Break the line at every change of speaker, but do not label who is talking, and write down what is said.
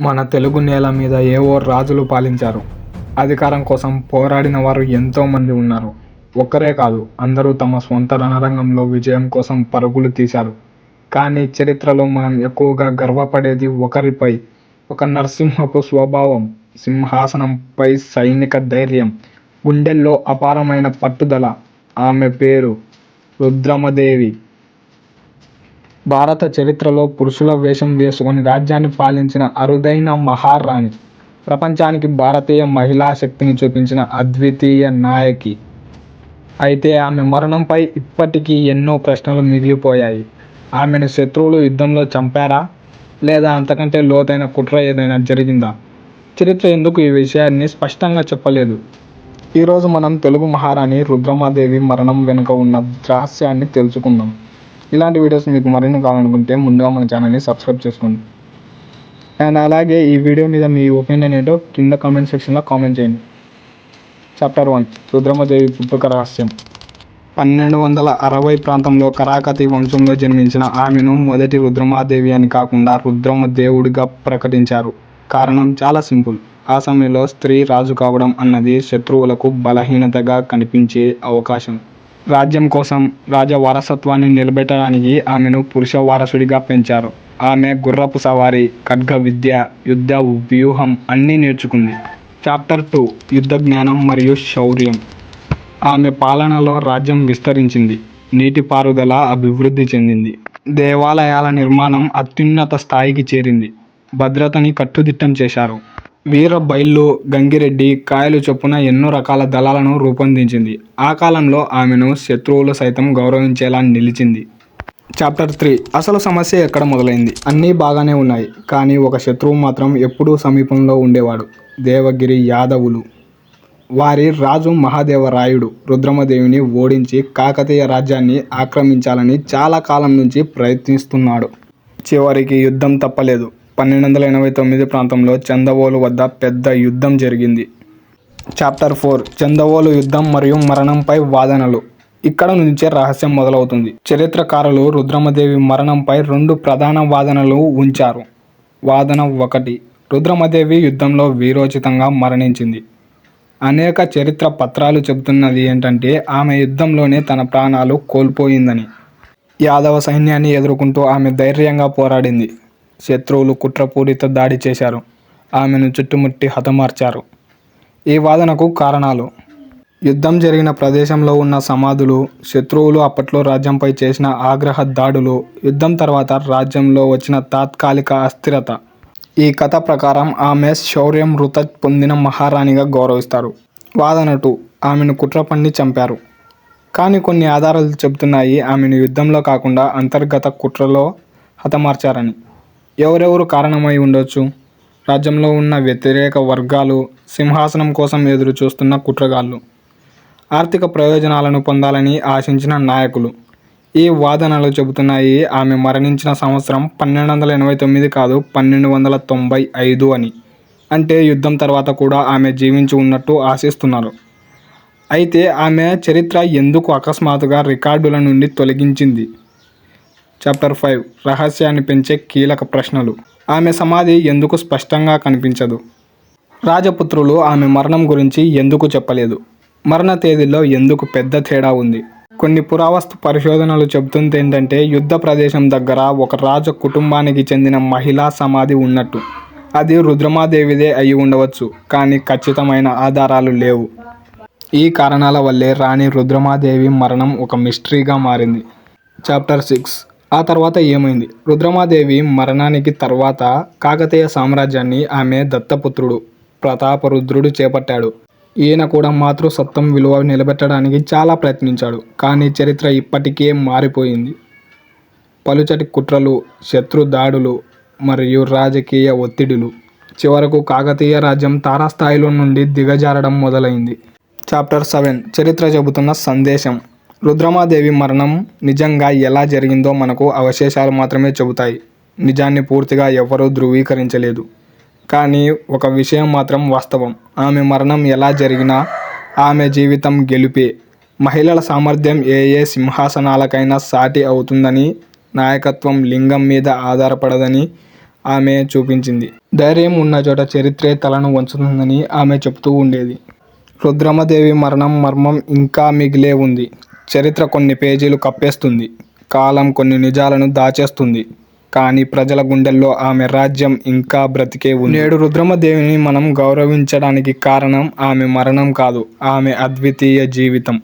మన తెలుగు నేల మీద ఏవో రాజులు పాలించారు. అధికారం కోసం పోరాడిన వారు ఎంతోమంది ఉన్నారు. ఒక్కరే కాదు అందరూ తమ సొంత రణరంగంలో విజయం కోసం పరుగులు తీశారు. కానీ చరిత్రలో మనం ఎక్కువగా గర్వపడేది ఒకరిపై ఒక నరసింహపు స్వభావం సింహాసనంపై సైనిక ధైర్యం గుండెల్లో అపారమైన పట్టుదల. ఆమె పేరు రుద్రమదేవి. భారత చరిత్రలో పురుషుల వేషం వేసుకొని రాజ్యాన్ని పాలించిన అరుదైన మహారాణి. ప్రపంచానికి భారతీయ మహిళా శక్తిని చూపించిన అద్వితీయ నాయకి. అయితే ఆమె మరణంపై ఇప్పటికీ ఎన్నో ప్రశ్నలు మిగిలిపోయాయి. ఆమెను శత్రువులు యుద్ధంలో చంపారా? లేదా అంతకంటే లోతైన కుట్ర ఏదైనా జరిగిందా? చరిత్ర ఎందుకు ఈ విషయాన్ని స్పష్టంగా చెప్పలేదు? ఈరోజు మనం తెలుగు మహారాణి రుద్రమాదేవి మరణం వెనుక ఉన్న రహస్యాన్ని తెలుసుకుందాం. ఇలాంటి వీడియోస్ మీకు మరిన్ని కావాలనుకుంటే ముందుగా మన ఛానల్ని సబ్స్క్రైబ్ చేసుకోండి. అండ్ అలాగే ఈ వీడియో మీద మీ ఒపీనియన్ ఏంటో కింద కామెంట్ సెక్షన్లో కామెంట్ చేయండి. చాప్టర్ వన్ రుద్రమదేవి పుట్టుక రహస్యం. పన్నెండు వందల అరవై ప్రాంతంలో కరాకతి వంశంలో జన్మించిన ఆమెను మొదటి రుద్రమాదేవి అని కాకుండా రుద్రమ దేవుడిగా ప్రకటించారు. కారణం చాలా సింపుల్. ఆ సమయంలో స్త్రీ రాజు కావడం అన్నది శత్రువులకు బలహీనతగా కనిపించే అవకాశం. రాజ్యం కోసం రాజ వారసత్వాన్ని నిలబెట్టడానికి ఆమెను పురుష వారసుడిగా పెంచారు. ఆమె గుర్రపు సవారి ఖడ్గ విద్య యుద్ధ వ్యూహం అన్నీ నేర్చుకుంది. చాప్టర్ టూ యుద్ధ జ్ఞానం మరియు శౌర్యం. ఆమె పాలనలో రాజ్యం విస్తరించింది. నీటిపారుదల అభివృద్ధి చెందింది. దేవాలయాల నిర్మాణం అత్యున్నత స్థాయికి చేరింది. భద్రతని కట్టుదిట్టం చేశారు. వీర బైళ్ళు గంగిరెడ్డి కాయలు చొప్పున ఎన్నో రకాల దళాలను రూపొందించింది. ఆ కాలంలో ఆమెను శత్రువులు సైతం గౌరవించేలా నిలిచింది. Chapter three. అసలు సమస్య ఎక్కడ మొదలైంది? అన్నీ బాగానే ఉన్నాయి కానీ ఒక శత్రువు మాత్రం ఎప్పుడూ సమీపంలో ఉండేవాడు. దేవగిరి యాదవులు. వారి రాజు మహాదేవరాయుడు రుద్రమదేవిని ఓడించి కాకతీయ రాజ్యాన్ని ఆక్రమించాలని చాలా కాలం నుంచి ప్రయత్నిస్తున్నాడు. చివరికి యుద్ధం తప్పలేదు. పన్నెండు వందల ఎనభై తొమ్మిది ప్రాంతంలో చందవోలు వద్ద పెద్ద యుద్ధం జరిగింది. చాప్టర్ ఫోర్ చందవోలు యుద్ధం మరియు మరణంపై వాదనలు. ఇక్కడ నుంచే రహస్యం మొదలవుతుంది. చరిత్రకారులు రుద్రమదేవి మరణంపై రెండు ప్రధాన వాదనలు ఉంచారు. వాదన ఒకటి రుద్రమదేవి యుద్ధంలో వీరోచితంగా మరణించింది. అనేక చరిత్ర పత్రాలు చెబుతున్నది ఏంటంటే ఆమె యుద్ధంలోనే తన ప్రాణాలు కోల్పోయిందని. యాదవ సైన్యాన్ని ఎదుర్కొంటూ ఆమె ధైర్యంగా పోరాడింది. శత్రువులు కుట్రపూరిత దాడి చేశారు. ఆమెను చుట్టుముట్టి హతమార్చారు. ఈ వాదనకు కారణాలు. యుద్ధం జరిగిన ప్రదేశంలో ఉన్న సమాధులు శత్రువులు అప్పట్లో రాజ్యంపై చేసిన ఆగ్రహ దాడులు యుద్ధం తర్వాత రాజ్యంలో వచ్చిన తాత్కాలిక అస్థిరత. ఈ కథ ప్రకారం ఆమె శౌర్యం మృత పొందిన మహారాణిగా గౌరవిస్తారు. వాదన టూ ఆమెను కుట్ర పన్ని చంపారు. కానీ కొన్ని ఆధారాలు చెబుతున్నాయి. ఆమెను యుద్ధంలో కాకుండా అంతర్గత కుట్రలో హతమార్చారని. ఎవరెవరు కారణమై ఉండొచ్చు? రాజ్యంలో ఉన్న వ్యతిరేక వర్గాలు సింహాసనం కోసం ఎదురు చూస్తున్న కుట్రగాళ్ళు. ఆర్థిక ప్రయోజనాలను పొందాలని ఆశించిన నాయకులు. ఈ వాదనలు చెబుతున్నాయి ఆమె మరణించిన సంవత్సరం పన్నెండు వందల ఎనభై తొమ్మిది కాదు పన్నెండు వందల తొంభై ఐదు అని. అంటే యుద్ధం తర్వాత కూడా ఆమె జీవించి ఉన్నట్టు ఆశిస్తున్నారు. అయితే ఆమె చరిత్ర ఎందుకు అకస్మాత్తుగా రికార్డుల నుండి తొలగించింది? చాప్టర్ ఫైవ్ రహస్యాన్ని పెంచే కీలక ప్రశ్నలు. ఆమె సమాధి ఎందుకు స్పష్టంగా కనిపించదు? రాజపుత్రులు ఆమె మరణం గురించి ఎందుకు చెప్పలేదు? మరణ తేదీలో ఎందుకు పెద్ద తేడా ఉంది? కొన్ని పురావస్తు పరిశోధనలు చెబుతుంది ఏంటంటే యుద్ధ ప్రదేశం దగ్గర ఒక రాజ కుటుంబానికి చెందిన మహిళా సమాధి ఉన్నట్టు. అది రుద్రమాదేవిదే అయి ఉండవచ్చు కానీ ఖచ్చితమైన ఆధారాలు లేవు. ఈ కారణాల వల్లే రాణి రుద్రమాదేవి మరణం ఒక మిస్టరీగా మారింది. చాప్టర్ సిక్స్ ఆ తర్వాత ఏమైంది? రుద్రమాదేవి మరణానికి తర్వాత కాకతీయ సామ్రాజ్యాన్ని ఆమె దత్తపుత్రుడు ప్రతాపరుద్రుడు చేపట్టాడు. ఈయన కూడా మాతృసత్వం విలువ నిలబెట్టడానికి చాలా ప్రయత్నించాడు. కానీ చరిత్ర ఇప్పటికే మారిపోయింది. పలుచటి కుట్రలు శత్రు దాడులు మరియు రాజకీయ ఒత్తిడులు చివరకు కాకతీయ రాజ్యం తారాస్థాయిలో నుండి దిగజారడం మొదలైంది. Chapter seven. చరిత్ర చెబుతున్న సందేశం. రుద్రమాదేవి మరణం నిజంగా ఎలా జరిగిందో మనకు అవశేషాలు మాత్రమే చెబుతాయి. నిజాన్ని పూర్తిగా ఎవరూ ధృవీకరించలేదు. కానీ ఒక విషయం మాత్రం వాస్తవం. ఆమె మరణం ఎలా జరిగినా ఆమె జీవితం గెలుపే. మహిళల సామర్థ్యం ఏ ఏ సింహాసనాలకైనా సాటి అవుతుందని నాయకత్వం లింగం మీద ఆధారపడదని ఆమె చూపించింది. ధైర్యం ఉన్న చోట చరిత్రే తలను వంచుతుందని ఆమె చెప్తూ ఉండేది. రుద్రమదేవి మరణం మర్మం ఇంకా మిగిలే ఉంది. చరిత్ర కొన్ని పేజీలు కప్పేస్తుంది. కాలం కొన్ని నిజాలను దాచేస్తుంది. కానీ ప్రజల గుండెల్లో ఆమె రాజ్యం ఇంకా బ్రతికే ఉంది. నేడు రుద్రమదేవిని మనం గౌరవించడానికి కారణం ఆమె మరణం కాదు ఆమె అద్వితీయ జీవితం.